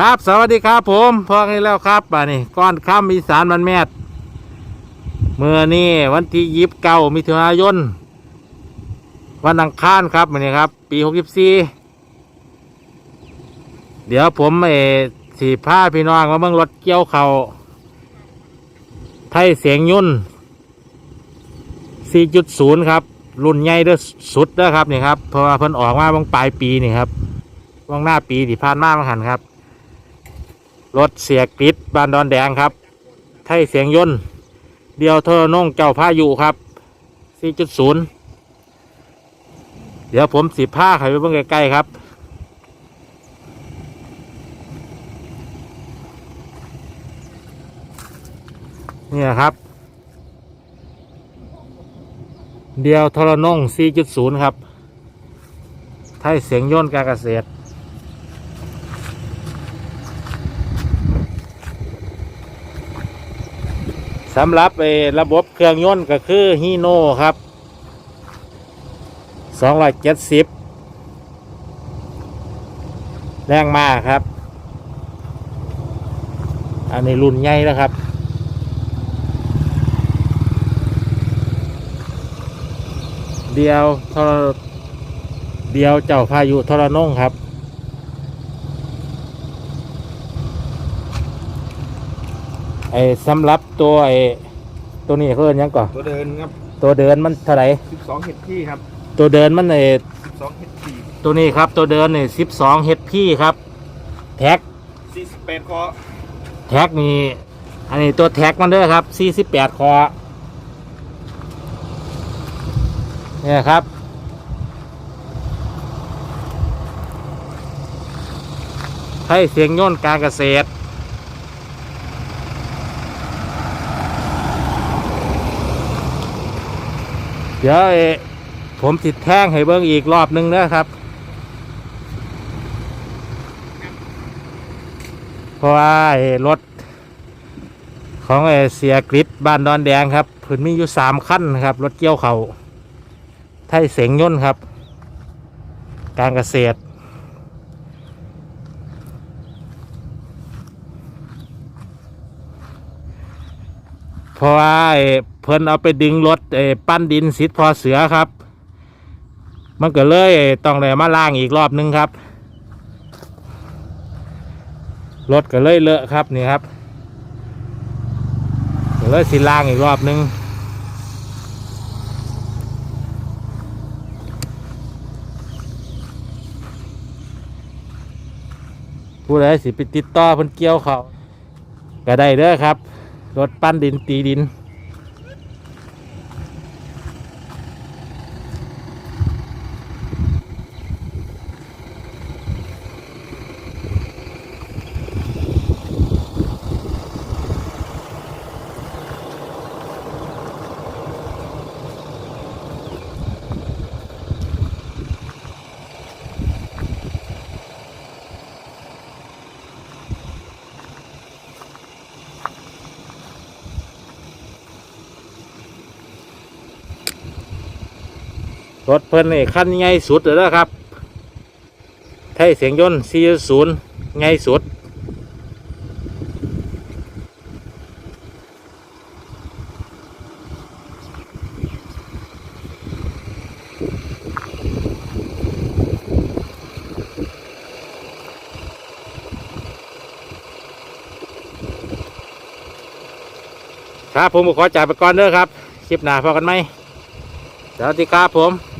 ครับสวัสดีครับผมพอกันแล้วครับป่านี่ก้อนข้ามอีสานมันแมดเมื่อนี่วันที่ยิบเก้ามิถุนายนวันอังคารครับมือนี้ครับ ปีหกสิบสี่เดี๋ยวผมเอสีผ้าพี่น้องมาเบิ่งรถเกี่ยวเขาไทยเสียงยุ่น 4.0 ครับ รุ่นใหญ่เด้อสุดเด้อครับนี่ครับเพราะว่าเพิ่นออกมาบางปลายปีนี่ครับบางหน้าปีที่ผ่านมาบางหันครับ รถเสียกริดบานดอนแดงครับ ไทยเสียงยนต์เดียวเทอร์นงเจ้าพายุครับ 4.0 เดี๋ยวผมสิผ้าใครไปเบิ่งใกล้ๆครับ เนี่ยครับ เดียวทรนง4.0 ครับ ไทยเสียงย่นการเกษตร สำหรับระบบเครื่องยนต์ก็คือฮีโน่ครับ270 แรงมากครับ อันนี้รุ่นใหญ่แล้วครับเดียวทรเดียวเจ้าพายุทรนงครับ อ้สำหรับตัวไอ้ตัวนี้เขาเรียกหยังก่อนตัวเดินครับตัวเดินมันเท่าไหร่12เห็ดพี่ครับตัวเดินมันไอ้12เห็ดพี่ตัวนี้ครับ ตัวเดินนี่สิบสองเฮดพี่ครับ แท็ก48คอแท็กนี่อันนี้ตัวแท็กมันเด้อครับสี่สิบแปดคอเนี่ยครับ ให้เสียงโย่นการเกษตร ดี๋ยวผมติดแท่งให้เบิ้งอีกรอบหนึงนะครับ เพราะว่ารถของไอ้เสียกริดบ้านดอนแดงครับพื้นมีอยู่สามขั้นครับ รถเกี่ยวเขาไทยเสียงย่นครับ การเกษตร เพราะว่าไอ้เพิ่นเอาไปดึงรถไอ้ปั้นดินสิทธิ์พอเสือครับ มันก็เลยต้องเลยมาล่างอีกรอบนึงครับ รถก็เลยเลอะครับนี่ครับก็เลยสิล่างอีกรอบนึงผู้ใดสิไปติดต่อเพิ่นเกี่ยวเขาก็ได้เด้อครับ รถปั้นดินตีดิน รถเพิ่นนี่ขั้นใหญ่สุดเลยนะครับไทยเสียงยนต์4.0ใหญ่สุดครับผมขอจ่ายไปก่อนเด้อครับ คลิปหน้าพอกันไหมสวัสดีครับผม